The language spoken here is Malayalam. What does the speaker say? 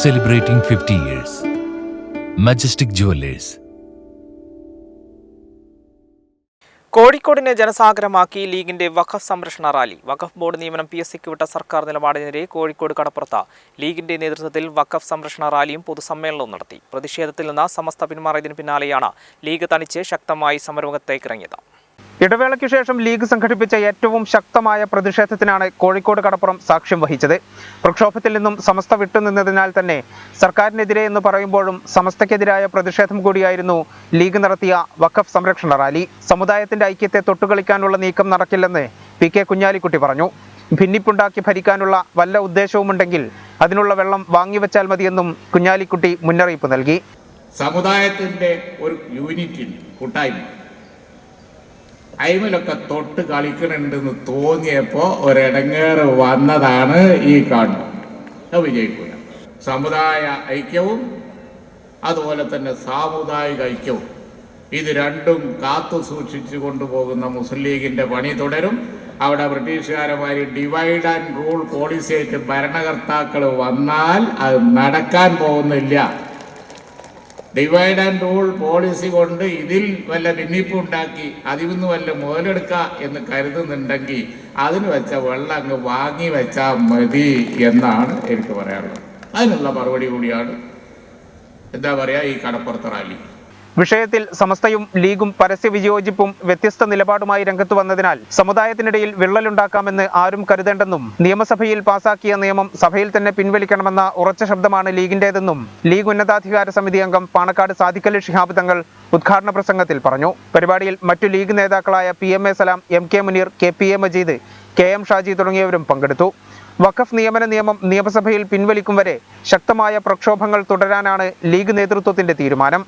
celebrating 50 years. Majestic Jewelers. കോഴിക്കോടിനെ ജനസാഗരമാക്കി ലീഗിന്റെ വഖഫ് സംരക്ഷണ റാലി വഖഫ് ബോർഡ് നിയമനം പി എസ് സിക്ക് വിട്ട സർക്കാർ നിലപാടിനെതിരെ കോഴിക്കോട് കടപ്പുറത്ത് ലീഗിന്റെ നേതൃത്വത്തിൽ വഖഫ് സംരക്ഷണ റാലിയും പൊതുസമ്മേളനവും നടത്തി പ്രതിഷേധത്തിൽ നിന്ന് സമസ്ത പിന്മാറിയതിന് പിന്നാലെയാണ് ലീഗ് തണിച്ച് ശക്തമായി സമരമുഖത്തേക്കിറങ്ങിയത് ഇടവേളയ്ക്ക് ശേഷം ലീഗ് സംഘടിപ്പിച്ച ഏറ്റവും ശക്തമായ പ്രതിഷേധത്തിനാണ് കോഴിക്കോട് കടപ്പുറം സാക്ഷ്യം വഹിച്ചത്. പ്രക്ഷോഭത്തിൽ നിന്നും സമസ്ത വിട്ടുനിന്നതിനാൽ തന്നെ സർക്കാരിനെതിരെ എന്ന് പറയുമ്പോഴും സമസ്തക്കെതിരായ പ്രതിഷേധം കൂടിയായിരുന്നു ലീഗ് നടത്തിയ വഖഫ് സംരക്ഷണ റാലി. സമുദായത്തിന്റെ ഐക്യത്തെ തൊട്ടുകളിക്കാനുള്ള നീക്കം നടക്കില്ലെന്ന് പി കെ കുഞ്ഞാലിക്കുട്ടി പറഞ്ഞു. ഭിന്നിപ്പുണ്ടാക്കി ഭരിക്കാനുള്ള വല്ല ഉദ്ദേശവുമുണ്ടെങ്കിൽ അതിനുള്ള വെള്ളം വാങ്ങിവെച്ചാൽ മതിയെന്നും കുഞ്ഞാലിക്കുട്ടി മുന്നറിയിപ്പ് നൽകി. സമുദായത്തിന്റെ ഒരു യൂണിറ്റിൽ കൂട്ടായ്മ. അയിമലൊക്കെ തൊട്ട് കളിക്കണുണ്ടെന്ന് തോന്നിയപ്പോൾ ഒരിടങ്ങേറ് വന്നതാണ് ഈ കാണുന്നത്. വിജയിക്കൂല. സമുദായ ഐക്യവും അതുപോലെ തന്നെ സാമുദായിക ഐക്യവും. ഇത് രണ്ടും കാത്തു സൂക്ഷിച്ചു കൊണ്ടുപോകുന്ന മുസ്ലിം ലീഗിന്റെ പണി തുടരും. അവിടെ ബ്രിട്ടീഷുകാരന്മാര് ഡിവൈഡ് ആൻഡ് റൂൾ പോളിസിയായിട്ട് ഭരണകർത്താക്കൾ വന്നാൽ അത് നടക്കാൻ പോകുന്നില്ല. ഡിവൈഡ് ആൻഡ് റൂൾ പോളിസി കൊണ്ട് ഇതിൽ വല്ല ഭിന്നിപ്പ് ഉണ്ടാക്കി അതിൽ നിന്ന് വല്ല മുതലെടുക്കുക എന്ന് കരുതുന്നുണ്ടെങ്കിൽ അതിന് വെച്ച വെള്ളം അങ്ങ് വാങ്ങി വെച്ചാൽ മതി എന്നാണ് എനിക്ക് പറയാനുള്ളത്. അതിനുള്ള മറുപടി കൂടിയാണ്. എന്താ പറയുക ഈ കടപ്പുറത്ത് റാലി. വിഷയത്തിൽ സമസ്തയും ലീഗും പരസ്യ വിയോജിപ്പും വ്യത്യസ്ത നിലപാടുമായി രംഗത്തു വന്നതിനാൽ സമുദായത്തിനിടയിൽ വിള്ളലുണ്ടാക്കാമെന്ന് ആരും കരുതേണ്ടെന്നും നിയമസഭയിൽ പാസാക്കിയ നിയമം സഭയിൽ തന്നെ പിൻവലിക്കണമെന്ന ഉറച്ച ശബ്ദമാണ് ലീഗിന്റേതെന്നും ലീഗ് ഉന്നതാധികാര സമിതി അംഗം പാണക്കാട് സാദിഖലി ഷിഹാബ് തങ്ങൾ ഉദ്ഘാടന പ്രസംഗത്തിൽ പറഞ്ഞു. പരിപാടിയിൽ മറ്റു ലീഗ് നേതാക്കളായ P M A Salam M K Muneer K P A Majeed K M Shaji തുടങ്ങിയവരും പങ്കെടുത്തു. വഖഫ് നിയമന നിയമം നിയമസഭയിൽ പിൻവലിക്കും വരെ ശക്തമായ പ്രക്ഷോഭങ്ങൾ തുടരാനാണ് ലീഗ് നേതൃത്വത്തിന്റെ തീരുമാനം.